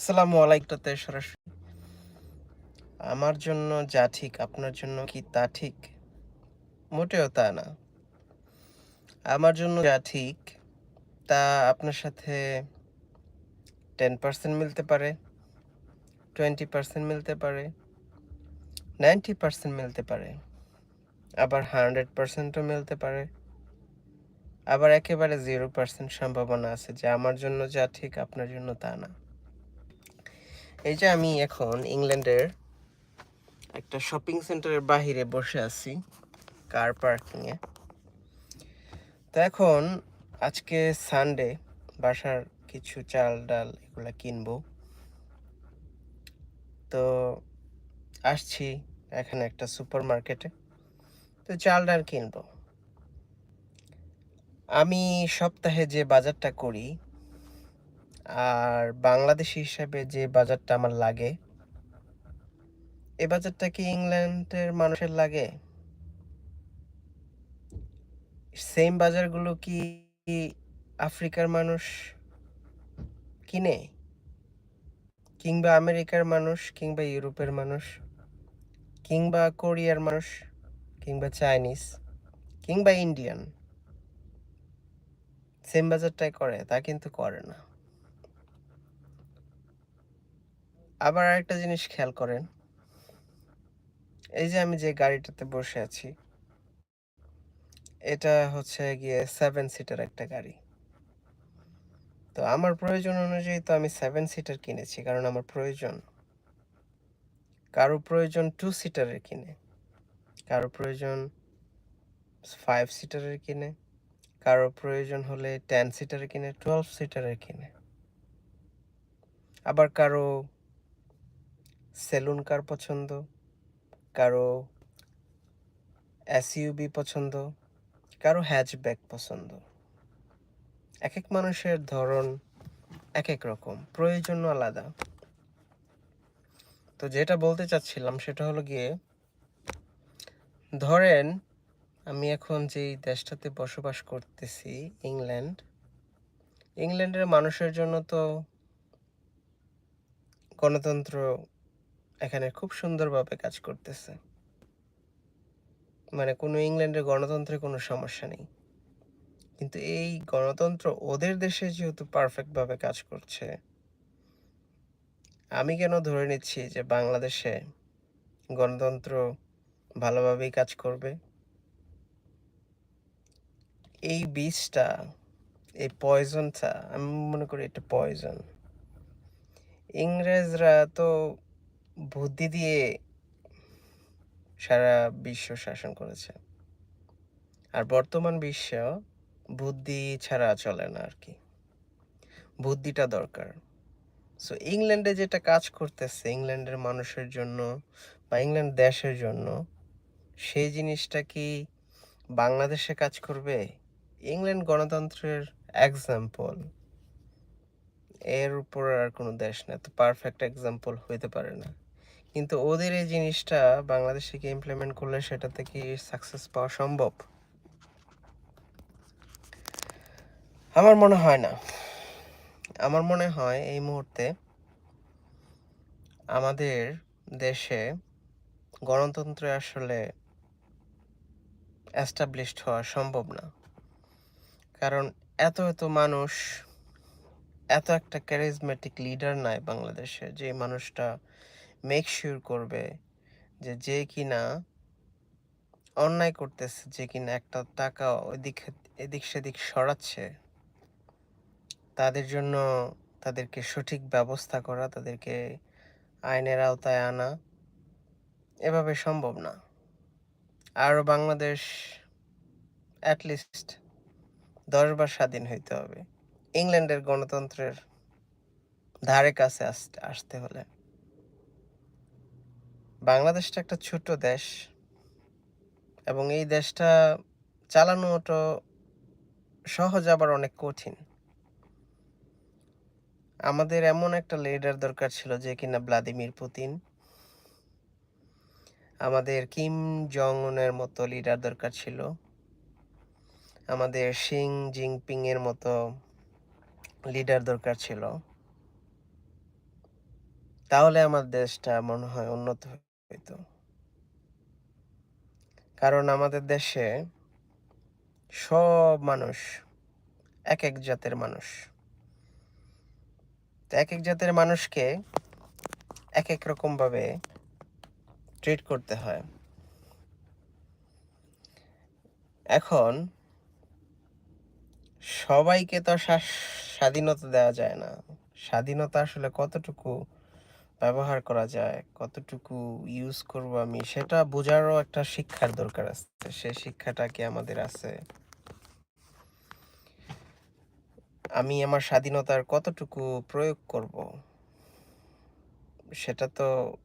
আসসালামু আলাইকুমতে সরাসরি। আমার জন্য যা ঠিক, আপনার জন্য কি তা ঠিক? মোটেও তা না। আমার জন্য যা ঠিক, তা আপনার সাথে টেন পার্সেন্ট মিলতে পারে টোয়েন্টি পার্সেন্ট মিলতে পারে নাইনটি পার্সেন্ট মিলতে পারে, আবার হান্ড্রেড পার্সেন্টও মিলতে পারে, আবার একেবারে জিরো পার্সেন্ট সম্ভাবনা আছে যে আমার জন্য যা ঠিক, আপনার জন্য তা না। এই যে আমি এখন ইংল্যান্ডের একটা শপিং সেন্টারের বাহিরে বসে আছি কার পার্কিংয়ে তো এখন আজকে সানডে বাসার কিছু চাল ডাল এগুলা কিনবো। তো আসছি এখানে একটা সুপার মার্কেটে তো চাল ডাল কিনবো। আমি সপ্তাহে যে বাজারটা করি আর বাংলাদেশি হিসাবে যে বাজারটা আমার লাগে, এ বাজারটা কি ইংল্যান্ডের মানুষের লাগে? সেম বাজারগুলো কি আফ্রিকার মানুষ কিনে? কিংবা আমেরিকার মানুষ, কিংবা ইউরোপের মানুষ, কিংবা কোরিয়ার মানুষ, কিংবা চাইনিজ, কিংবা ইন্ডিয়ান। সেম বাজারটাই করে, তা কিন্তু করে না। আবার আরেকটা জিনিস খেয়াল করেন। এই যে আমি যে গাড়িটাতে বসে আছি, এটা হচ্ছে গিয়ে সেভেন সিটার একটা গাড়ি। তো আমার প্রয়োজন অনুযায়ী তো আমি সেভেন সিটার কিনেছি, কারণ আমার প্রয়োজন। কারও প্রয়োজন টু সিটারের কিনে, কারও প্রয়োজন ফাইভ সিটারের কিনে, কারও প্রয়োজন হলে টেন সিটারের কিনে টুয়েলভ সিটারের কিনে। আবার কারও সেলুন কার পছন্দ? কারও এসইউবি পছন্দ? কারও হ্যাচব্যাক পছন্দ? এক এক মানুষের ধরন এক এক রকম, প্রয়োজন আলাদা। তো যেটা বলতে চাচ্ছিলাম সেটা হলো গিয়ে, ধরেন আমি এখন যেই দেশটাতে বসবাস করতেছি, ইংল্যান্ড। ইংল্যান্ডের মানুষের জন্য তো গণতন্ত্র এখানে খুব সুন্দরভাবে কাজ করতেছে। মানে কোনো ইংল্যান্ডের গণতন্ত্রে কোনো সমস্যা নেই। কিন্তু এই গণতন্ত্র ওদের দেশে যেহেতু পারফেক্টভাবে কাজ করছে, আমি কেন ধরে নিচ্ছি যে বাংলাদেশে গণতন্ত্র ভালোভাবেই কাজ করবে? এই বীজটা, এই পয়জনটা আমি মনে করি এটা পয়জন ইংরেজরা তো বুদ্ধি দিয়ে সারা বিশ্ব শাসন করেছে। আর বর্তমান বিশ্ব বুদ্ধি ছাড়া চলে না আর কি। বুদ্ধিটা দরকার। সো ইংল্যান্ডে যেটা কাজ করতেছে, ইংল্যান্ডের মানুষের জন্য বা ইংল্যান্ড দেশের জন্য, সেই জিনিসটা কি বাংলাদেশে কাজ করবে? ইংল্যান্ড গণতন্ত্রের এক্সাম্পল এর উপর আর কোনো দেশ না তো পারফেক্ট এক্সাম্পল হইতে পারে না। কিন্তু ওদের এই জিনিসটা বাংলাদেশে কি ইমপ্লিমেন্ট করলে সেটাতে কি সাকসেস পাওয়া সম্ভব। আমার মনে হয় না। আমার মনে হয় এই মুহূর্তে আমাদের দেশে গণতন্ত্র আসলে এস্টাবলিশড হওয়া সম্ভব না। কারণ এত এত মানুষ, এত একটা ক্যারিজমেটিক লিডার নাই বাংলাদেশে যে মানুষটা মেক শিওর করবে যে যে কিনা অন্যায় করতেছে, যে কিনা একটা টাকা ওইদিক এদিক সেদিক সরাচ্ছে, তাদের জন্য তাদেরকে সঠিক ব্যবস্থা করা, তাদেরকে আইনের আওতায় আনা, এভাবে সম্ভব না। আর বাংলাদেশ অ্যাটলিস্ট দশ বার স্বাধীন হইতে হবে। ইংল্যান্ডের গণতন্ত্রের ধারে কাছে আসতে আসতে হলে। বাংলাদেশটা একটা ছোট দেশ এবং এই দেশটা চালানোটা সহজ আবার অনেক কঠিন। আমাদের এমন একটা লিডার দরকার ছিল যে কিনা ভ্লাদিমির পুতিন আমাদের কিম জং উনের মতো লিডার দরকার ছিল। আমাদের শিং জিনপিং এর মতো লিডার দরকার ছিল। তাহলে আমার দেশটা মনে হয় উন্নত হইতো কারণ আমাদের দেশে সব মানুষ এক এক জাতের মানুষ। এক এক জাতের মানুষকে এক এক রকমভাবে ট্রিট করতে হয়। এখন সবাইকে তো স্বাধীনতা দেওয়া যায় না। স্বাধীনতা আসলে কতটুকু ব্যবহার করা যায়, কতটুকু ইউজ করব আমি, সেটা বোঝারও একটা শিক্ষার দরকার আছে সেই শিক্ষাটা কি আমাদের আছে? আমি আমার স্বাধীনতার কতটুকু প্রয়োগ করব? সেটা তো,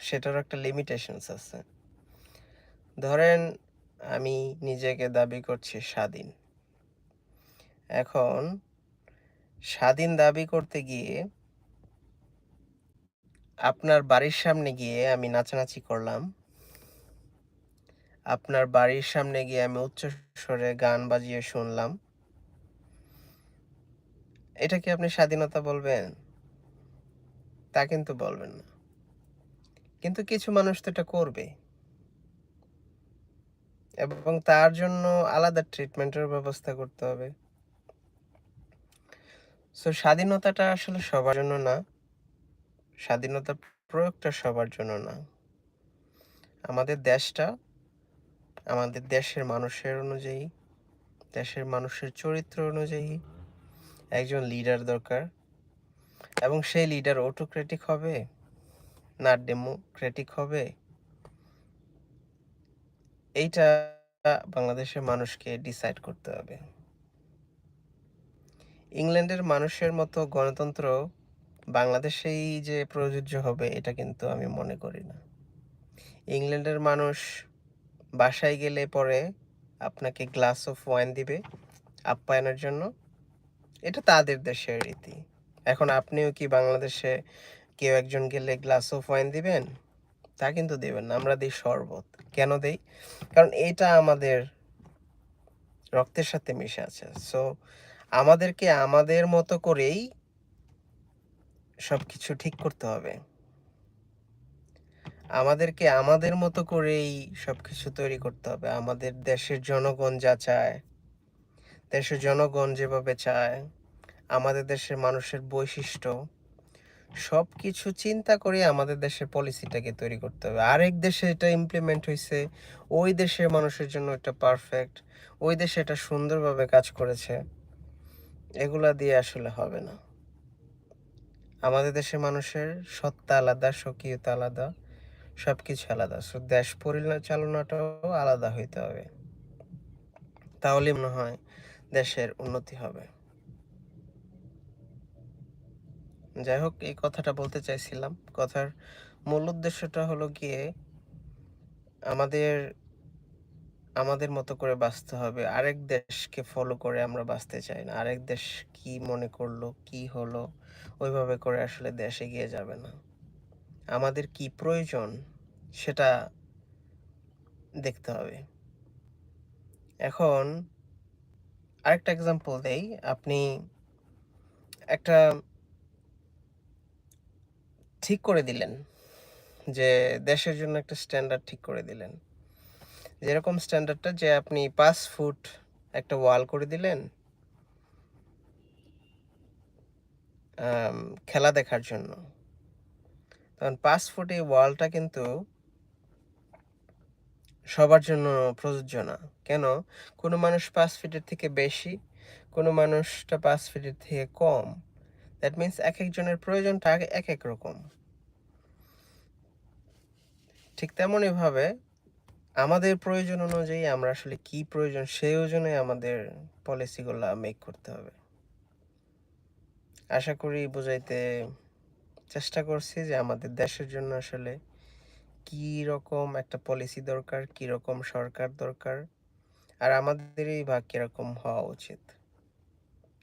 সেটারও একটা লিমিটেশনস আছে। ধরেন, আমি নিজেকে দাবি করছি স্বাধীন। এখন, স্বাধীন দাবি করতে গিয়ে আপনার বাড়ির সামনে গিয়ে আমি নাচানাচি করলাম। আপনার বাড়ির সামনে গিয়ে আমি উচ্চ স্বরে গান বাজিয়ে শুনলাম। এটা কি আপনি স্বাধীনতা বলবেন? তা কিন্তু বলবেন না। কিন্তু কিছু মানুষ তো এটা করবে। এবং তার জন্য আলাদা ট্রিটমেন্টের ব্যবস্থা করতে হবে। সো স্বাধীনতাটা আসলে সবার জন্য না। স্বাধীনতার প্রয়োগটা সবার জন্য না। আমাদের দেশটা, আমাদের দেশের মানুষের অনুযায়ী, দেশের মানুষের চরিত্র অনুযায়ী একজন লিডার দরকার এবং সেই লিডার অটোক্রেটিক হবে না ডেমোক্রেটিক হবে। এইটা বাংলাদেশের মানুষকে ডিসাইড করতে হবে। ইংল্যান্ডের মানুষের মতো গণতন্ত্র বাংলাদেশেই যে প্রযোজ্য হবে, এটা কিন্তু আমি মনে করি না। ইংল্যান্ডের মানুষ বাসায় গেলে পরে আপনাকে গ্লাস অফ ওয়াইন দিবে আপ্যায়নের জন্য। এটা তাদের দেশের রীতি। এখন আপনিও কি বাংলাদেশে কেউ একজন গেলে গ্লাস অফ ওয়াইন দিবেন? তা কিন্তু দেবেন না, আমরা দিই শরবত। কেন দেই? কারণ এটা আমাদের রক্তের সাথে মিশে আছে। সো আমাদেরকে আমাদের মতো করেই সব কিছু ঠিক করতে হবে। আমাদেরকে আমাদের মতো করেই সব কিছু তৈরি করতে হবে। আমাদের দেশের জনগণ যা চায়, দেশের জনগণ যেভাবে চায়, আমাদের দেশের মানুষের বৈশিষ্ট্য সব কিছু চিন্তা করে আমাদের দেশের পলিসিটাকে তৈরি করতে হবে। আরেক দেশে এটা ইমপ্লিমেন্ট হয়েছে ওই দেশের মানুষের জন্য এটা পারফেক্ট ওই দেশে এটা সুন্দরভাবে কাজ করেছে। এগুলা দিয়ে আসলে হবে না। আমাদের দেশের মানুষের সত্তা আলাদা, স্বকীয়তা আলাদা সব কিছু আলাদা। সো দেশ পরিচালনাটাও আলাদা হইতে হবে। তাহলে মনে হয় দেশের উন্নতি হবে। যাই হোক, এই কথাটা বলতে চাইছিলাম। কথার মূল উদ্দেশ্যটা হলো গিয়ে আমাদের আমাদের মতো করে বাঁচতে হবে। আরেক দেশকে ফলো করে আমরা বাঁচতে চাই না। আরেক দেশ কি মনে করল, কি হলো, ওইভাবে করে আসলে দেশ এগিয়ে যাবে না। আমাদের কি প্রয়োজন সেটা দেখতে হবে। এখন আরেকটা এক্সাম্পল দেই। আপনি একটা ঠিক করে দিলেন যে দেশের জন্য একটা স্ট্যান্ডার্ড ঠিক করে দিলেন। যেরকম স্ট্যান্ডার্ডটা যে আপনি পাঁচ ফুট একটা ওয়াল করে দিলেন খেলা দেখার জন্য। তখন পাঁচ ফুট এই ওয়ালটা কিন্তু সবার জন্য প্রযোজ্য না। কেন? কোনো মানুষ পাঁচ ফিটের থেকে বেশি, কোনো মানুষটা পাঁচ ফিটের থেকে কম। দ্যাট মিন্স এক একজনের প্রয়োজনটা এক এক রকম। ঠিক তেমনইভাবে আমাদের প্রয়োজন অনুযায়ী আমরা আসলে কি প্রয়োজন সেই ওজনে আমাদের পলিসিগুলো মেক করতে হবে। আশা করি বুঝাইতে চেষ্টা করছি যে আমাদের দেশের জন্য আসলে কি রকম একটা পলিসি দরকার, কি রকম সরকার দরকার, আর আমাদেরই বা কীরকম হওয়া উচিত।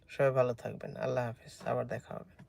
সবাই ভালো থাকবেন। আল্লাহ হাফিজ। আবার দেখা হবে।